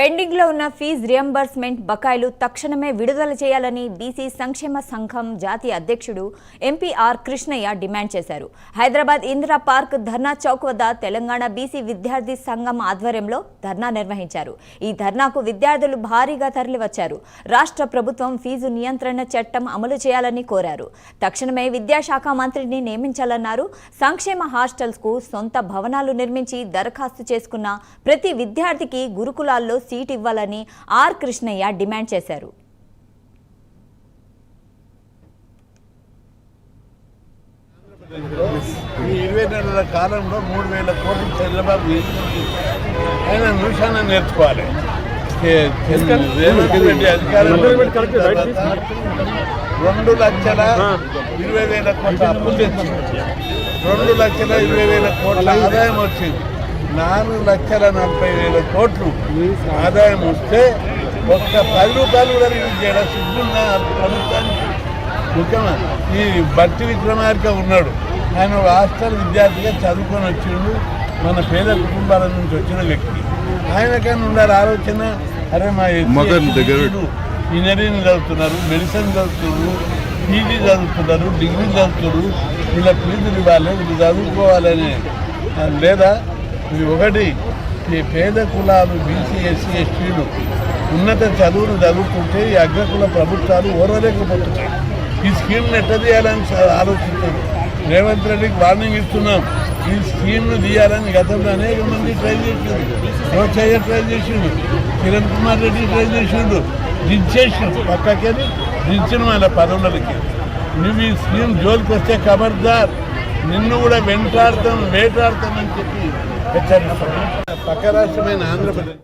పెండింగ్లో ఉన్న fee reimbursement బకాయిలు తక్షణమే విడుదల చేయాలని బీసీ సంక్షేమ సంఘం జాతీయ అధ్యక్షుడు ఎంపీఆర్ కృష్ణయ్య డిమాండ్ చేశారు. హైదరాబాద్ ఇందిరా పార్క్ ధర్నా చౌక్ వద్ద తెలంగాణ బీసీ విద్యార్థి సంఘం ఆధ్వర్యంలో ధర్నా నిర్వహించారు. ఈ ధర్నాకు విద్యార్థులు భారీగా తరలివచ్చారు. రాష్ట్ర ప్రభుత్వం ఫీజు నియంత్రణ చట్టం అమలు చేయాలని కోరారు. తక్షణమే విద్యాశాఖ మంత్రిని నియమించాలన్నారు. సంక్షేమ హాస్టల్స్కు సొంత భవనాలు నిర్మించి దరఖాస్తు చేసుకున్న ప్రతి విద్యార్థికి గురుకులాల్లో సీట్ ఇవ్వాలని ఆర్ కృష్ణయ్య డిమాండ్ చేశారు. ఈ ఇరవై నెలల కాలంలో మూడు వేల కోట్లు చంద్రబాబు ఆయన నిమిషాన్ని నేర్చుకోవాలి. రేవంత్ రెడ్డి అధికారంలో రెండు లక్షల ఇరవై వేల కోట్ల అప్పులు తెచ్చింది రెండు లక్షల ఇరవై వేల కోట్ల ఆదాయం వచ్చింది. నాలుగు లక్షల నలభై వేల కోట్లు ఆదాయం వస్తే ఒక్క పది రూపాయలు కూడా రిలీజ్ చేయడం సిగ్గున్న ప్రభుత్వానికి ముఖ్యమా ఈ భట్టి విక్రమార్క ఉన్నాడు. ఆయన హాస్టల్ విద్యార్థిగా చదువుకొని వచ్చిండు. మన పేద కుటుంబాల నుంచి వచ్చిన వ్యక్తి. ఆయనకైనా ఉండాలి ఆలోచన. అరే మా ఇంజనీరింగ్ చదువుతున్నారు మెడిసిన్ చదువుతున్నారు పీజీ చదువుతున్నారు డిగ్రీ చదువుతున్నారు. వీళ్ళ ఫీజులు ఇవ్వాలి వీళ్ళు చదువుకోవాలని. లేదా ఇది ఒకటి. ఈ పేద కులాలు బీసీ ఎస్సీ ఎస్టీలు ఉన్నత చదువులు చదువుకుంటే ఈ అగ్రకుల ప్రభుత్వాలు ఓర్వలేకపోతున్నాయి. ఈ స్కీమ్ని ఎట్లా తీయాలని స- ఆలోచిస్తున్నాం రేవంత్ రెడ్డికి వార్నింగ్ ఇస్తున్నాం. ఈ స్కీమ్ను తీయాలని గతంలో అనేక మంది ట్రై చేసిండు రోచయ్య ట్రై చేసిండు. కిరణ్ కుమార్ రెడ్డి ట్రై చేసిండు. దించేసిండు పక్కకి దించిన వాళ్ళ పదవులకి. నువ్వు ఈ స్కీమ్ జోలికి వస్తే ఖబర్దార్ నిన్ను కూడా వెంటాడతాం వేటాడతామని చెప్పి హెచ్చరిస్తున్నాం పక్క రాష్ట్రమైన ఆంధ్రప్రదేశ్